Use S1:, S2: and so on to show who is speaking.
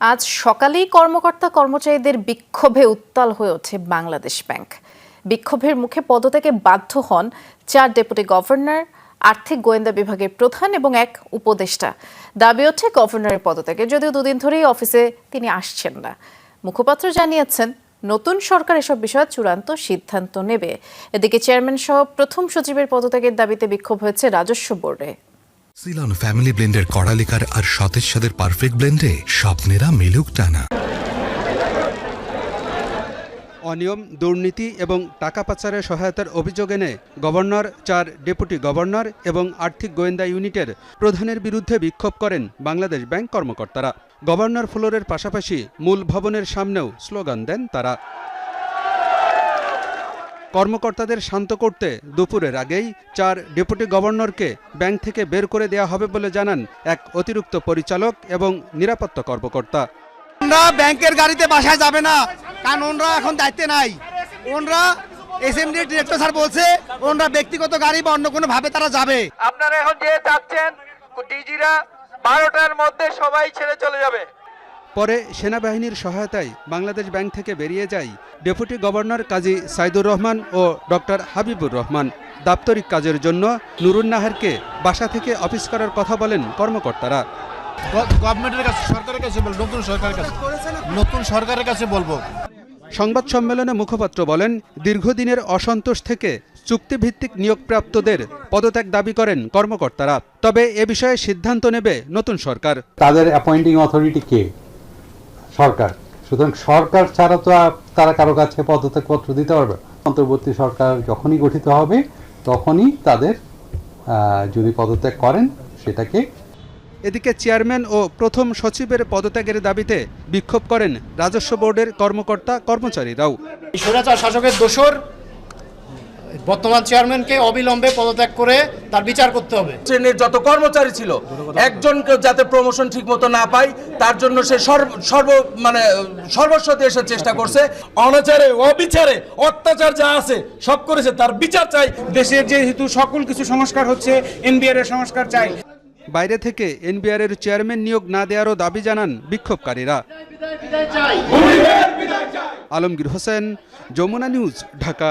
S1: আজ সকালেই কর্মকর্তা কর্মচারীদের বিক্ষোভে উত্তাল হয়ে ওঠে বাংলাদেশ ব্যাংক। বিক্ষোভের মুখে পদত্যাগে বাধ্য হন চার ডেপুটি গভর্নর, আর্থিক গোয়েন্দা বিভাগের প্রধান এবং এক উপদেষ্টা। দাবি ওঠে গভর্নরের পদত্যাগে, যদিও দুদিন ধরেই অফিসে তিনি আসছেন না। মুখপাত্র জানিয়েছেন, নতুন সরকার এসব বিষয়ে চূড়ান্ত সিদ্ধান্ত নেবে। এদিকে চেয়ারম্যান সহ প্রথম সচিবের পদত্যাগের দাবিতে বিক্ষোভ হয়েছে রাজস্ব বোর্ডে।
S2: সিলন ফ্যামিলি ব্লেন্ডের কড়ালিকার আর সতেজ সাদের পারফেক্ট ব্লেন্ডে স্বপ্নেরা মিলুক টানা।
S3: অনিয়ম, দুর্নীতি এবং টাকা পাচারের সহায়তার অভিযোগ এনে গভর্নর, চার ডেপুটি গভর্নর এবং আর্থিক গোয়েন্দা ইউনিটের প্রধানের বিরুদ্ধে বিক্ষোভ করেন বাংলাদেশ ব্যাংক কর্মকর্তারা। গভর্নর ফ্লোরের পাশাপাশি মূল ভবনের সামনেও স্লোগান দেন তারা। কর্মকর্তাদের শান্ত করতে দুপুরের আগেই চার ডেপুটি গভর্নরকে ব্যাংক থেকে বের করে দেওয়া হবে বলে জানান এক অতিরিক্ত পরিচালক এবং নিরাপত্তা কর্মকর্তা।
S4: ওনরা ব্যাংকের গাড়িতে বাসায় যাবে না কারণ ওনরা এখন দায়িত্বে নাই। ওনরা এসএমডি ডিরেক্টর স্যার বলছে ওনরা ব্যক্তিগত গাড়ি বা অন্য কোনো ভাবে তারা যাবে।
S5: আপনারা এখন যে চাচ্ছেন ডিজিরা বারোটার মধ্যে সবাই ছেড়ে চলে যাবে।
S3: পরে সেনাবাহিনীর সহায়তায় বাংলাদেশ ব্যাংক থেকে বেরিয়ে যায় ডেপুটি গভর্নর কাজী সাইদুর রহমান ও ডক্টর হাবিবুর রহমান। দাপ্তরিক কাজের জন্য নুরুন নাহারকে বাসা থেকে অফিস করার কথা বলেন কর্মকর্তারা।
S6: গভর্নমেন্টের কাছে সরকারের কাছে নতুন সরকারের কাছে। নতুন সরকারের কাছে বলব।
S3: সংবাদ সম্মেলনে মুখপাত্র বলেন দীর্ঘদিনের অসন্তোষ থেকে চুক্তিভিত্তিক নিয়োগপ্রাপ্তদের পদত্যাগ দাবি করেন কর্মকর্তারা। তবে এ বিষয়ে সিদ্ধান্ত নেবে নতুন সরকার।
S7: তাদের অ্যাপয়েন্টিং অথরিটি কে? সরকার। সুতরাং সরকার ছাড়া তো তারা কারও কাছে পদত্যাগপত্র দিতে পারবে অন্তর্বর্তী সরকার যখনই গঠিত হবে তখনই তাদের যদি পদত্যাগ করেন সেটাকে
S3: এদিকে চেয়ারম্যান ও প্রথম সচিবের পদত্যাগের দাবিতে বিক্ষোভ করেন রাজস্ব বোর্ডের কর্মকর্তা কর্মচারীরাও।
S6: স্বৈরাচার শাসকের দোষর বর্তমান চেয়ারম্যানকে অবিলম্বে পদত্যাগ করে তার বিচার করতে হবে।
S5: শ্রেণির যত কর্মচারী ছিল একজনকে যাতে প্রমোশন ঠিক মতো না পায় তার জন্য সে সর্ব মানে সর্বস্ব দিয়ে সে চেষ্টা করছে। অনাচারে অবিচারে অত্যাচার যা আছে সব করেছে তার বিচার চাই।
S8: দেশের যেহেতু সকল কিছু সংস্কার হচ্ছে এনবিআর এর সংস্কার চাই।
S3: বাইরে থেকে এনবিআর এর চেয়ারম্যান নিয়োগ না দেওয়ারও দাবি জানান বিক্ষোভকারীরা। আলমগীর হোসেন যমুনা নিউজ ঢাকা।